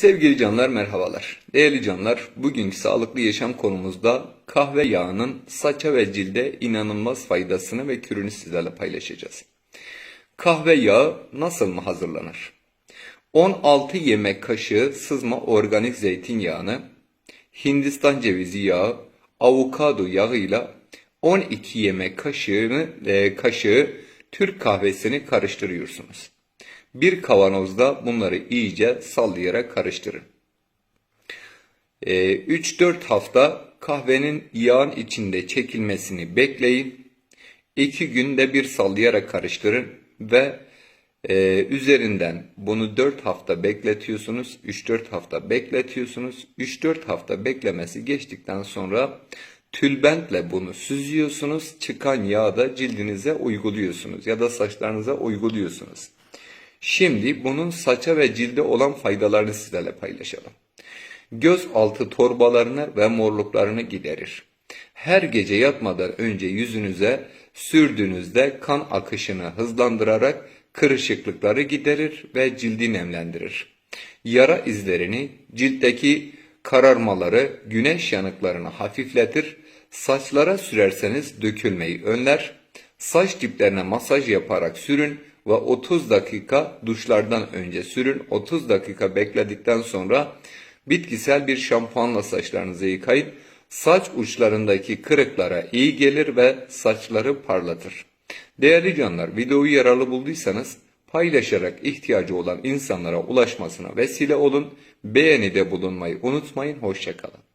Sevgili canlar merhabalar. Değerli canlar, bugünkü sağlıklı yaşam konumuzda kahve yağının saça ve cilde inanılmaz faydasını ve kürünü sizlerle paylaşacağız. Kahve yağı nasıl mı hazırlanır? 16 yemek kaşığı sızma organik zeytinyağını, Hindistan cevizi yağı, avokado yağıyla 12 yemek kaşığını e, kaşığı Türk kahvesini karıştırıyorsunuz. Bir kavanozda bunları iyice sallayarak karıştırın. E, 3-4 hafta kahvenin yağın içinde çekilmesini bekleyin. 2 günde bir sallayarak karıştırın ve ee, üzerinden bunu 4 hafta bekletiyorsunuz. 3-4 hafta bekletiyorsunuz. 3-4 hafta beklemesi geçtikten sonra tülbentle bunu süzüyorsunuz. Çıkan yağı da cildinize uyguluyorsunuz ya da saçlarınıza uyguluyorsunuz. Şimdi bunun saça ve cilde olan faydalarını sizlerle paylaşalım. Göz altı torbalarını ve morluklarını giderir. Her gece yatmadan önce yüzünüze sürdüğünüzde kan akışını hızlandırarak kırışıklıkları giderir ve cildi nemlendirir. Yara izlerini, ciltteki kararmaları, güneş yanıklarını hafifletir. Saçlara sürerseniz dökülmeyi önler. Saç diplerine masaj yaparak sürün ve 30 dakika duşlardan önce sürün. 30 dakika bekledikten sonra bitkisel bir şampuanla saçlarınızı yıkayın. Saç uçlarındaki kırıklara iyi gelir ve saçları parlatır. Değerli canlar videoyu yararlı bulduysanız paylaşarak ihtiyacı olan insanlara ulaşmasına vesile olun. Beğenide bulunmayı unutmayın. Hoşçakalın.